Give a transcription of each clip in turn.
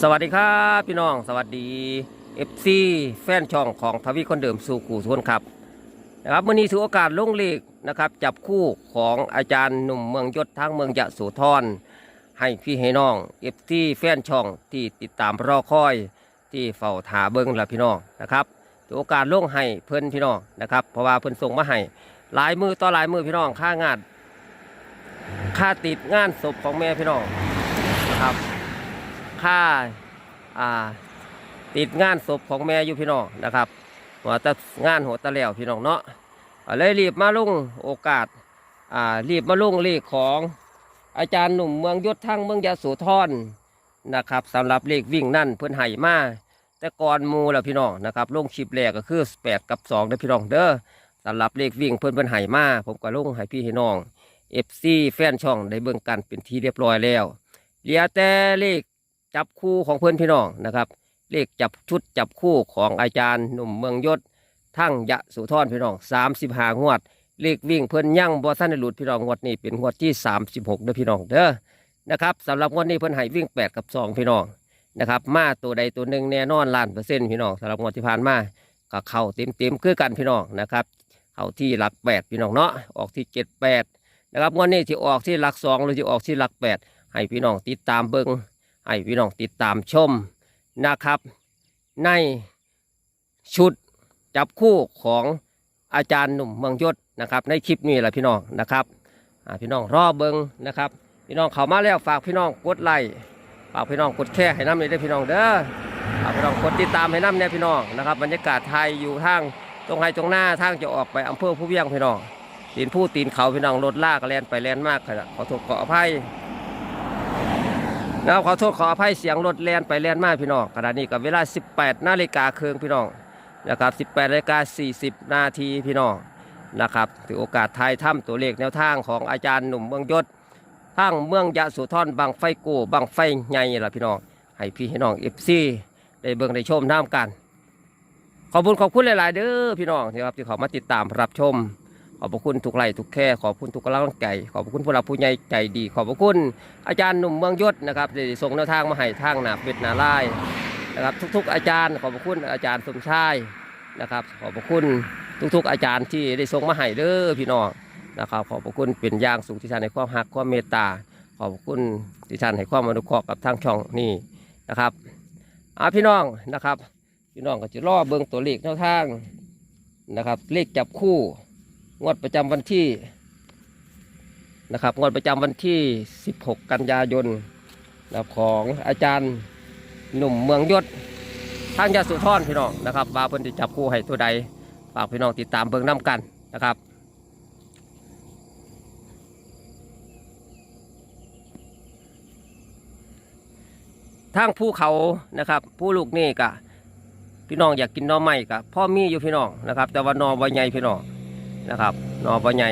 สวัสดีครับพี่น้อง สวัสดีเอฟซีแฟนช่องของทวีคนเดิมสู่กูทุนครับนะครับวันนี้ถือโอกาสลงเลขนะครับ จับคู่ของอาจารย์หนุ่มเมืองยศทางเมืองยะโสธรให้พี่ให้น้องเอฟซีแฟนช่องที่ติดตามรอคอยที่เฝ้าถาเบิ้งละพี่น้องนะครับถือโอกาสลงให้เพิ่อนพี่น้องนะครับ เพราะว่าเพิ่อนส่งมาให้หลายมือต่อหลายมือพี่น้องค่างานค่าติดงานศพของแม่พี่น้องนะครับ ค่าอ่าติดงานศพของแม่อยู่พี่น้องนะครับหัวแตะงานหัวตะแล้วพี่น้องเนาะเลยรีบมาลงโอกาสอ่ารีบมาลงเลขของอาจารย์หนุ่มเมืองยศทั้งเมืองยะโสธรนะครับสำหรับเลขวิ่งนั่นเพิ่อนไห่มาแต่ก่อนมูแล้วพี่น้องนะครับลงคลิปแรกก็คือ8กับ2เด้พี่น้องเด้อสำหรับเลขวิ่งเพิ่อนเพิ่อนไห่มาผมก็ลงให้พี่ให้น้อง FC แฟนช่องได้เบิ่งกันเป็นที่เรียบร้อยแล้วเหลือแต่เลข จับคู่ของเพื่อนพี่น้องนะครับ เลขจับชุดจับคู่ของอาจารย์หนุ่มเมืองยศทั้งยะสุทรพี่น้องสามสิบห้างวด เลขวิ่งเพื่อนยั่งบอสันได้หลุดพี่น้องงวดนี้เป็นงวดที่สามสิบหกเด้อพี่น้องเด้อนะครับสำหรับงวดนี้เพื่อนให้วิ่งแปดกับสองพี่น้องนะครับมาตัวใดตัวหนึ่งแน่นอนล้านเปอร์เซ็นต์พี่น้องสำหรับงวดที่ผ่านมาก็เข้าเต็มเต็มคือกันพี่น้องนะครับเข้าที่หลักแปดพี่น้องเนาะออกที่เจ็ดแปดนะครับงวดนี้ที่ออกที่หลักสองหรือที่ออกที่หลักแปดให้พี่น้องติดตามเบิ้ง ให้พี่น้องติดตามชมนะครับ ในชุดจับคู่ของอาจารย์หนุ่มเมืองยศนะครับ ในคลิปนี้แหละพี่น้องนะครับอ่าพี่น้องรอเบิงนะครับ พี่น้องเข้ามาแล้วฝากพี่น้องกดไลค์ฝากพี่น้องกดแชร์ให้น้ำเลยได้อพี่น้องเด้อฝากพี่น้องกดติดตามให้น้ำเนี่ยพี่น้องนะครับบรรยากาศไทยอยู่ทางตรงไฮตรงหน้าทางจะออกไปอำเภอผู้เวียงพี่น้องตีนผู้ตีนเขาพี่น้องรถลากแลนไปแลนมากขอโทษขออภัย นะครับขอโทษขออภัยเสียงรถแล่นไปแล่นมาพี่น้องขณะนี้กับเวลา 18นาฬิกาเครึ่งพี่น้องนะครับ 18นาฬิกา40 นาทีพี่น้องนะครับถือโอกาสทายถ้ำตัวเลขแนวทางของอาจารย์หนุ่มเมืองยศทางเมืองยะสุทรบางไฟก้บางไฟใหญ่ล่ะพี่น้องให้พี่ให้น้องเอฟซีได้เบิ่งได้ชมน้ำกัน ขอบคุณขอบคุณหลาย ๆ เด้อพี่น้องที่ครับที่เขามาติดตามรับชม อบพระคุณทุกไลค์ทุกแค่ขอบคุณทุกกำลังใจขอบพระคุณผู้หลักผู้ใหญ่ใจดี ขอบพระคุณอาจารย์หนุ่มเมืองยศนะครับที่ส่งแนวทางมาให้ทางหนาเป็ดหนาลายนะครับทุก ๆ อาจารย์ขอบพระคุณอาจารย์สมชายนะครับขอบพระคุณทุก ๆ อาจารย์ที่ได้ส่งมาให้เด้อพี่น้องนะครับขอบพระคุณเป็นอย่างสูงที่ท่านในความหักความเมตตา ขอบพระคุณที่ท่านให้ความอนุเคราะห์กับทางช่องนี่นะครับอาพี่น้องนะครับ พี่น้องก็จะรอเบิ่งตัวเลขแนวทางนะครับเลขจับคู่ งวดประจำวันที่นะครับงวดประจำวันที่ 16 กันยายนนะครับของอาจารย์หนุ่มเมืองยศทางยาสุทรพี่น้องนะครับว่าเพิ่นจะจับคู่ให้ตัวใดฝากพี่น้องติดตามเบิ่งน้กันนะครับทางภูเขานะครับผู้ลูกนี่กะพี่น้องอยากกินหนอไม้กะพ่อมีอยู่พี่น้องนะครับ แต่ว่านอใบใหญ่พี่น้อง นะครับนอปใหญ่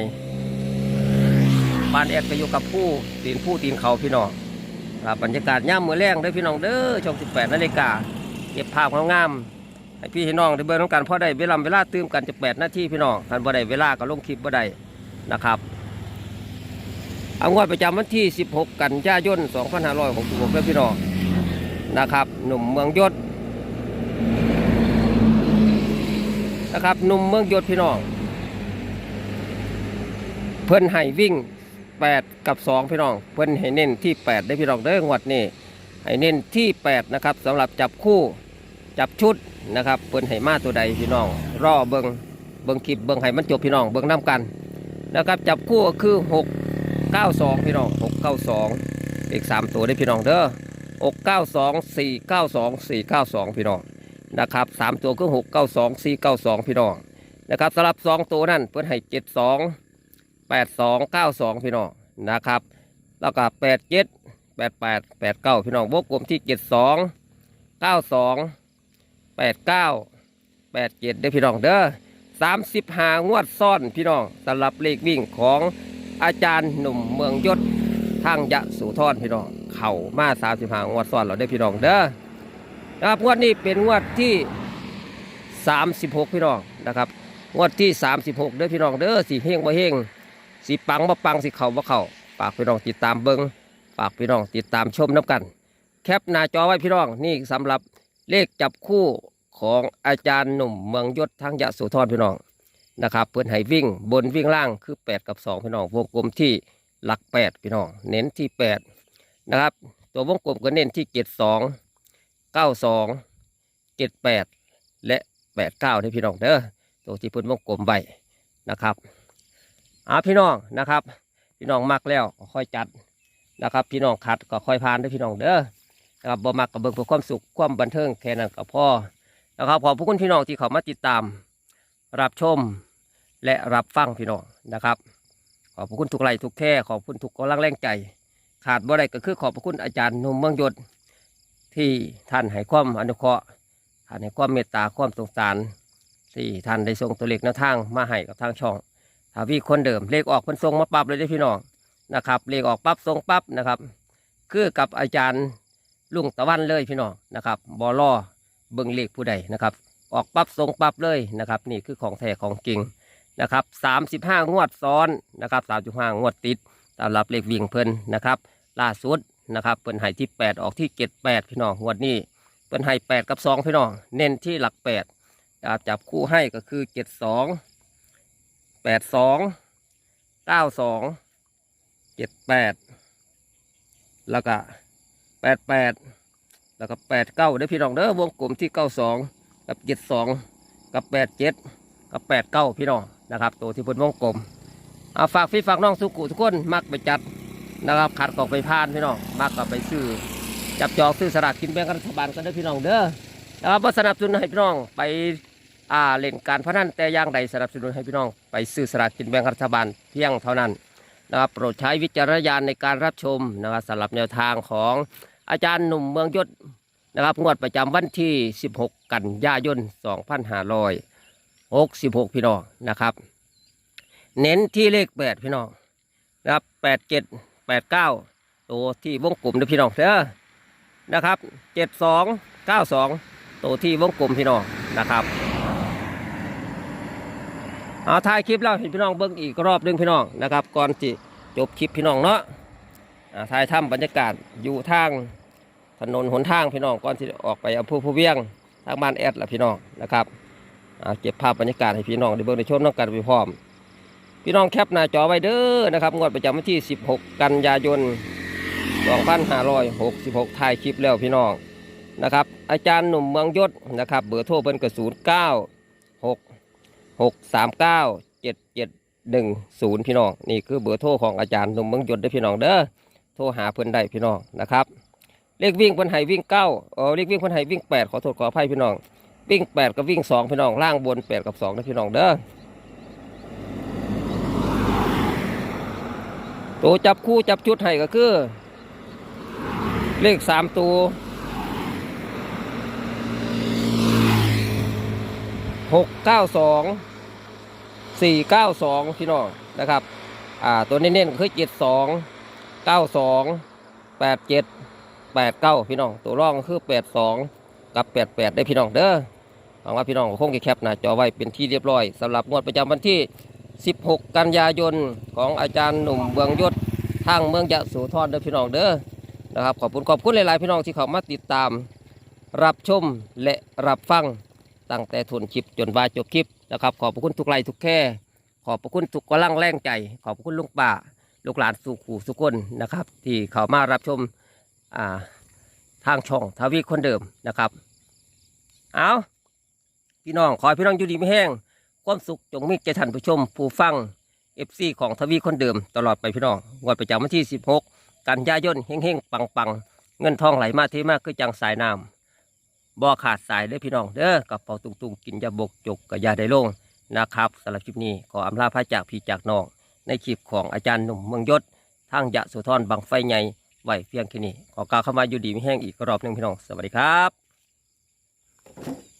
บ้านแอกก็อยู่กับผู้ตีนผู้ตีนเขาพี่น้องครับบรรยากาศย่ามมือแรงด้อพี่น้องเด้อช่อง 18นาฬิกาเก็บภาพงามๆให้พี่ให้น้องได้เบิ่งน้องกันพอได้เวลาเวลาตื่มกันจะ8นาทีพี่น้องกันบ่ได้เวลาก็ลงคลิปบ่ได้นะครับเอางวดประจำวันที่ 16 กันยายน 2566เด้อพี่น้องนะครับ หนุ่มเมืองยศนะครับหนุ่มเมืองยศพี่น้อง พิ่นให้วิ่ง 8 กับ 2 พี่น้อง เพิ่นให้เน้นที่ 8 ได้พี่น้องเด้องวดนี้ให้เน้นที่ 8 นะครับสำหรับจับคู่จับชุดนะครับเพิ่นให้มาตัวใดพี่น้อง รอเบิงเบิงคลิปเบิงให้มันจบพี่น้องเบิงน้กันนะครับจับคู่ก็คือ 6 9 2 พี่น้อง 6 9 2 อีก 3 ตัวได้พี่น้องเด้อ6 9 2 4 9 2 4 9 2 พี่น้องนะครับ3ตัวคือ6 9 2 4 9 2 พี่น้องนะครับสำหรับ 2 ตัวนั่นเพิ่นให้ 7 2 แปดสองเก้าสองพี่น้องนะครับ แล้วก็แปดเจ็ดแปดแปดแปดเก้าพี่น้องวงกลมที่เจ็ดสองเก้าสองแปดเก้าแปดเจ็ดเด้อพี่น้องเด้อสามสิบหางวดซ่อนพี่น้องสำหรับเลขวิ่งของอาจารย์หนุ่มเมืองยศทางยะสุทรพี่น้อง เข่ามาสามสิบหางวดซ่อนเราได้พี่น้องเด้อนะครับงวดนี้เป็นงวดที่สามสิบหกพี่น้องนะครับงวดที่สามสิบหกเด้อพี่น้องเด้อสี่เฮงบ่เฮง สิปังบ่ปังสิเขาบ่เขาฝากพี่น้องติดตามเบิงฝากพี่น้องติดตามชมน้ำกัน แคปหน้าจอไว้พี่น้องนี่สำหรับเลขจับคู่ของอาจารย์หนุ่มเมืองยศทางยะโสธรพี่น้องนะครับเพื่อนให้วิ่งบนวิ่งล่างคือ 8 กับ 2 พี่น้องวงกลมที่หลัก 8 พี่น้องเน้นที่ 8 นะครับ ตัววงกลมก็เน้นที่ 72 92 78 และ 89ที่พี่น้องเด้อตัวที่เพิ่นวงกลมไว้นะครับ อาพี่น้องนะครับ พี่น้องมักแล้วก็ค่อยจัดนะครับ พี่น้องคัดก็ค่อยพานด้วยพี่น้องเด้อนะครับบ่มักก็เบิ่งเพื่อความสุขความบันเทิงแค่นั้นก็พอนะครับขอบพระคุณพี่น้องที่เขามาติดตาม รับชมและรับฟังพี่น้องนะครับ ขอบพระคุณทุกไลค์ทุกแค่ขอบคุณทุกกำลังแรงใจ ขาดบ่ได้ก็คือขอบพระคุณอาจารย์นุ่มเมืองยศที่ท่านให้ความอนุเคราะห์ท่านให้ความเมตตาความสงสารที่ท่านได้ส่งตัวเลขแนวทางมาให้กับทางช่อง ถ้าวีคนเดิมเลขออกเพิ่นส่งมาปรับเลยได้พี่น้องนะครับเลขออกปั๊บส่งปั๊บนะครับ คือกับอาจารย์ลุงตะวันเลยพี่น้องนะครับบอลอเบิ่งเลขผู้ใดนะครับ ออกปั๊บส่งปั๊บเลยนะครับ นี่คือของแท้ของจริงนะครับสามสิบห้างวดซ้อนนะครับสามสิบห้างวดติดตามรับเลขวิ่งเพิ่นนะครับ ล่าสุดนะครับเพิ่นให้ที่แปดออกที่เจ็ดแปดพี่น้องงวดนี้เพิ่นให้แปดกับสองพี่น้องเน้นที่หลักแปดจับจับคู่ให้ก็คือเจ็ดสอง แปดสองเก้าสองเจ็ดแปดแล้วก็แปดแปดแล้วก็แปดเก้าได้อพี่น้องเด้อวงกลมที่เก้าสองกับเจ็ดสองกับแปดเจ็ดกับแปดเก้าพี่น้องนะครับตัวที่เพิ่นวงกลมเอาฝากพี่ฝากน้องสุกุทุกคนมักไปจัดนะครับขัดกอกไปพานพี่น้องมากกับไปซื้อจับจองซื้อสลากกินแบ่งรัฐบาลกันเด้อพี่น้องเด้อนะครับบ่สนับสนุนให้พี่น้องไป อ่าเล่นการพนันแต่อย่างใดสนับสนุนให้พี่น้อง ไปซื้อสลากกินแบ่งรัฐบาลเพียงเท่านั้นนะครับโปรดใช้วิจารณญาณในการรับชมนะครับสำหรับแนวทางของอาจารย์หนุ่มเมืองยศนะครับงวดประจำวันที่ 16 กันยายน 2566 พี่น้องนะครับ เน้นที่เลข 8 พี่น้องนะครับ87แปดเก้าตัวที่วงกลมเด้อพี่น้องเด้อนะครับเจ็ดสองเก้าสองตัวที่วงกลมพี่น้องนะครับ เอาถ่ายคลิปแล้วให้พี่น้องเบิ้งอีกรอบหนึงพี่น้องนะครับก่อนที่จบคลิปพี่น้องเนาะอาถ่ายทำบรรยากาศอยู่ทางถนนหนทางพี่น้องก่อนที่จะออกไปอำเภอผู้เวียงทางบ้านแอดละพี่น้องนะครับเก็บภาพบรรยากาศให้พี่น้องได้เบิ้งได้ชมน้องกันไปพร้อม พี่น้องแคปหน้าจอไว้เด้อนะครับงวดประจำวันที่ 16 กันยายน 2566 ถ่ายคลิปแล้วพี่น้องนะครับอาจารย์หนุ่มเมืองยศนะครับเบอร์โทรเป็นกระสุน 9 6 6 3 9 7 7 1 0พี่น้องนี่คือเบอร์โทรของอาจารย์หนุ่มเมืองยศเด้พี่น้องเด้อโทรหาเพิ่อนได้พี่น้องนะครับเลขวิ่งเพิ่นให้วิ่งเก้าเออเลขวิ่งเพิ่นให้วิ่งแปดขอโทษขออภัยพี่น้อง วิ่งแปดกับวิ่งสองพี่น้องล่างบนแปดกับสองนะพี่น้องเด้อตัวจับคู่จับชุดให้ก็คือ เลขสามตัว หกเก้าสองสี่เก้าสองพี่น้องนะครับอ่าตัวเน้นๆคือเจ็ดสองเก้าสองแปดเจ็ดแปดเก้าพี่น้อง ตัวร่องคือแปดสองกับแปดแปดได้พี่น้องเด้อหวังว่าพี่น้องคงจะแคปหน้าจอไว้เป็นที่เรียบร้อยสำหรับงวดประจำวันที่ 16 กันยายนของอาจารย์หนุ่มเบืองยศทางเมืองยะโสธรเด้อพี่น้องเด้อนะครับขอบคุณขอบคุณหลายๆพี่น้องที่เข้ามาติดตาม รับชมและรับฟัง ตั้งแต่ทุนคลิปจนว่าจบคลิปนะครับ ขอบพระคุณทุกไลค์ทุกแค่ขอบพระคุณทุกกำลังแรงใจ ขอบพระคุณลุงป่าลูกหลานสุขูสุคนนะครับ ที่เข้ามารับชมอ่าทางช่องทวีคนเดิมนะครับ เอาพี่น้องขอพี่น้องอยู่ดีไม่แห้งความสุขจงมีแก่ท่านผู้ชม ผู้ฟังเอฟซีของทวีคนเดิม ตลอดไปพี่น้องงวดประจำวันที่ 16 กันยายนเฮงเฮงปังปังๆ เงินทองไหลมาเทมาคือจังสายน้ำ บ่ขาดสายเด้อพี่น้องเด้อกับเป๋าตุงตุงๆ กินยาบกจกกับยาได้ลงนะครับสำหรับคลิปนี้ขออำลาพระจากพี่จากน้อง ในคลิปของอาจารย์หนุ่มเมืองยศทางยะสุธรบังไฟใหญ่ไหวเพียงแค่นี้ขอกล่าวเข้ามาอยู่ดีไม่แห้งอีกรอบหนึ่งพี่น้อง สวัสดีครับ